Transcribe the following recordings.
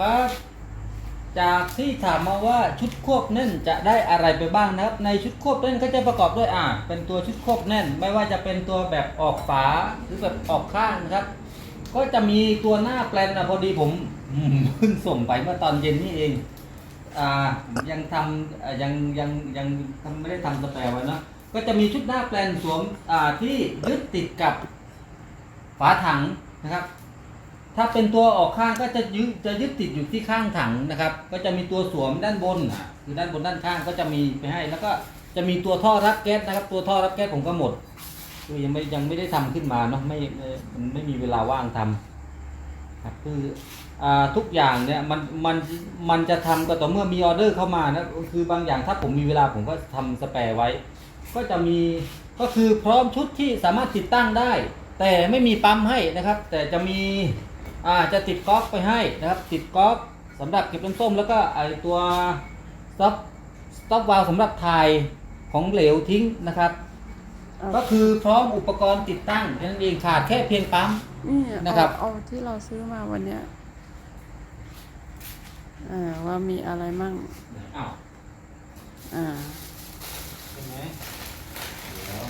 ครับจากที่ถามมาว่าชุดควบแน่นจะได้อะไรไปบ้างนะครับ ในชุดควบแน่นก็จะประกอบด้วยอ่าเป็นตัวชุดควบแน่น ไม่ว่าจะเป็นตัวแบบออกฝาหรือแบบออกข้างนะครับ ก็จะมีตัวหน้าแปลนนะพอดีผมเพิ่งส่งไปเมื่อตอนเย็นนี่เองอ่ายังทำยังยังยังทำไม่ได้ทำสแปรไว้เนะก็จะมีชุดหน้าแปลนสวมอ่าที่ยึดติดกับฝาถังนะครับ ถ้าเป็นตัวออกข้างก็จะยึดจะยึดติดอยู่ที่ข้างถังนะครับ ก็จะมีตัวสวมด้านบนอะคือด้านบนด้านข้างก็จะมีไปให้ แล้วก็จะมีตัวท่อรับแก๊สนะครับ ตัวท่อรับแก๊สผมก็หมดคือยังไม่ยังไม่ได้ทำขึ้นมาเนาะไม่ไม่มันไม่มีเวลาว่างทำครับคืออ่าทุกอย่างเนี่ยมันมันมันจะทำก็ต่อเมื่อมีออเดอร์เข้ามานะคือบางอย่างถ้าผมมีเวลาผมก็ทำสแปร์ไว้ ก็จะมีก็คือพร้อมชุดที่สามารถติดตั้งได้ แต่ไม่มีปั๊มให้นะครับ แต่จะมี อ่าจะติดก๊อกไปให้นะครับ ติดก๊อกสำหรับเก็บน้ำส้มแล้วก็ไอตัวสต็อปสต็อปวาลสำหรับถ่ายของเหลวทิ้งนะครับก็คือพร้อมอุปกรณ์ติดตั้งแค่นั้นเองขาดแค่เพียงปั๊ม นี่นะครับ เอาเอาที่เราซื้อมาวันเนี้ยอ่าว่ามีอะไรมั่งอ้าวอ่า เห็นไหมเดี๋ยว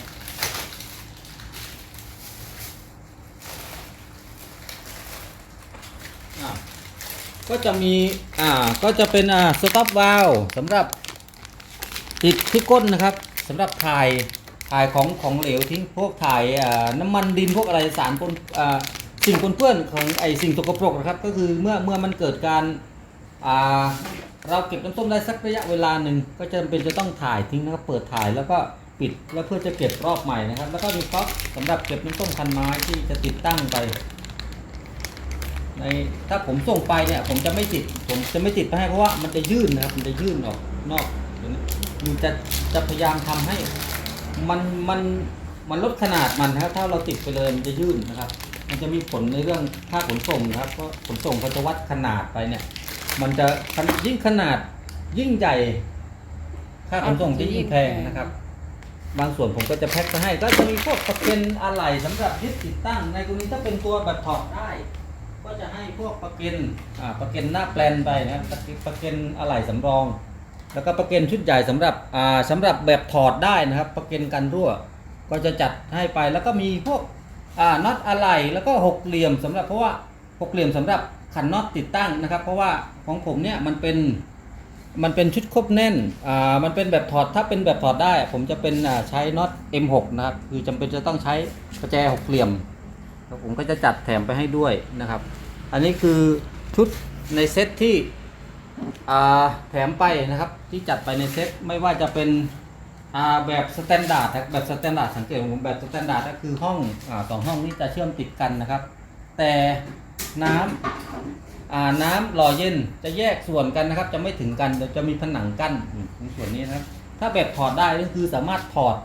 อ้าว ก็จะมีอ่าก็จะเป็นอ่าสต็อปวาลสำหรับติดที่ก้นนะครับสำหรับถ่ายถ่ายของของเหลวทิ้งพวกถ่ายอ่าน้ำมันดินพวกอะไรสารปนอ่าสิ่งปนเปื้อนของไอสิ่งสกปรกนะครับ ก็คือเมื่อเมื่อมันเกิดการอ่าเราเก็บน้ำส้มได้สักระยะเวลาหนึ่งก็จะเป็นจะต้องถ่ายทิ้งนะครับเปิดถ่ายแล้วก็ปิดแล้วเพื่อจะเก็บรอบใหม่นะครับ แล้วก็มีก๊อกสำหรับเก็บน้ำส้มคันไม้ที่จะติดตั้งไป ในถ้าผมส่งไปเนี่ย ผมจะไม่ติด ผมจะไม่ติดไปให้เพราะว่ามันจะยื่นนะครับ มันจะยื่นออกนอกเดี๋ยวนะมันจะจะพยายามทำให้ มันมันมันลดขนาดมันนะครับ ถ้าเราติดไปเลยมันจะยื่นนะครับ มันจะมีผลในเรื่องค่าขนส่งนะครับเพราะขนส่งเขาจะวัดขนาดไปเนี่ย มันจะขนยิ่งขนาดยิ่งใหญ่ ค่าขนส่งจะยิ่งแพงนะครับ บางส่วนผมก็จะแพ็คไปให้ ก็จะมีพวกประเก็นอะไหล่สำหรับยึดติดตั้ง ในกรณีถ้าเป็นตัวแบบถอดได้ ก็จะให้พวกประก็นอ่าประก็นหน้าแปลนไปนะครับประก็นประก็นอะไหล่สำรอง แล้วก็ประก็นชุดใหญ่สำหรับอ่าสำหรับแบบถอดได้นะครับ ประก็นกันรั่ว ก็จะจัดให้ไปแล้วก็มีพวกอ่าน็อตอะไหล่แล้วก็หกเหลี่ยมสำหรับเพราะว่าหกเหลี่ยมสำหรับขันน็อตติดตั้งนะครับ เพราะว่าของผมเนี่ยมันเป็นมันเป็นชุดครบแน่น อ่า มันเป็นแบบถอด ถ้าเป็นแบบถอดได้ ผมจะเป็นอ่าใช้น็อต M6 นะครับ คือจำเป็นจะต้องใช้ประแจหกเหลี่ยม ผมก็จะจัดแถมไปให้ด้วยนะครับ อันนี้คือชุดในเซตที่แถมไปนะครับ ที่จัดไปในเซตไม่ว่าจะเป็นแบบสแตนดาร์ดแบบสแตนดาร์ดสังเกตผมแบบสแตนดาร์ดก็คือห้องอสองห้องนี้จะเชื่อมติดกันนะครับ แต่น้ำน้ำหล่อเย็นจะแยกส่วนกันนะครับ จะไม่ถึงกันจะมีผนังกั้นอยู่ตรงส่วนนี้นะครับ ถ้าแบบถอดได้ก็คือสามารถถอด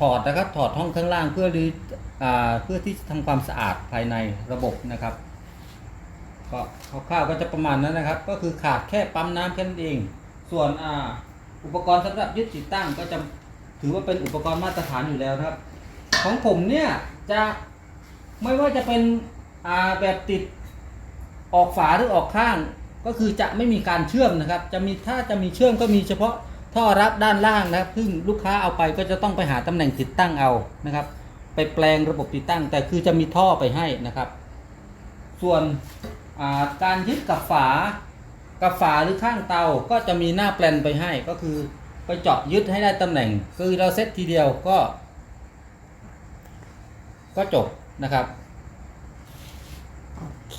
ถอดนะครับถอดห้องข้างล่างเพื่อรีอ่าเพื่อที่จะทำความสะอาดภายในระบบนะครับก็คร่าวๆก็จะประมาณนั้นนะครับ ก็คือขาดแค่ปั๊มน้ำแค่นั้นเอง ส่วนอ่าอุปกรณ์สำหรับยึดติดตั้งก็จะถือว่าเป็นอุปกรณ์มาตรฐานอยู่แล้วครับ ของผมเนี่ยจะไม่ว่าจะเป็นอ่าแบบติดออกฝาหรือออกข้าง ก็คือจะไม่มีการเชื่อมนะครับ จะมีถ้าจะมีเชื่อมก็มีเฉพาะ ท่อรับด้านล่างนะครับซึ่งลูกค้าเอาไปก็จะต้องไปหาตำแหน่งติดตั้งเอานะครับ ไปแปลงระบบติดตั้ง แต่คือจะมีท่อไปให้นะครับ ส่วนาการยึดกับฝากับฝาหรือข้างเตาก็จะมีหน้าแปลนไปให้ก็คือไปเจาะยึดให้ได้ตำแหน่ง คือเราเซตทีเดียวก็ ก็จบนะครับ โอเค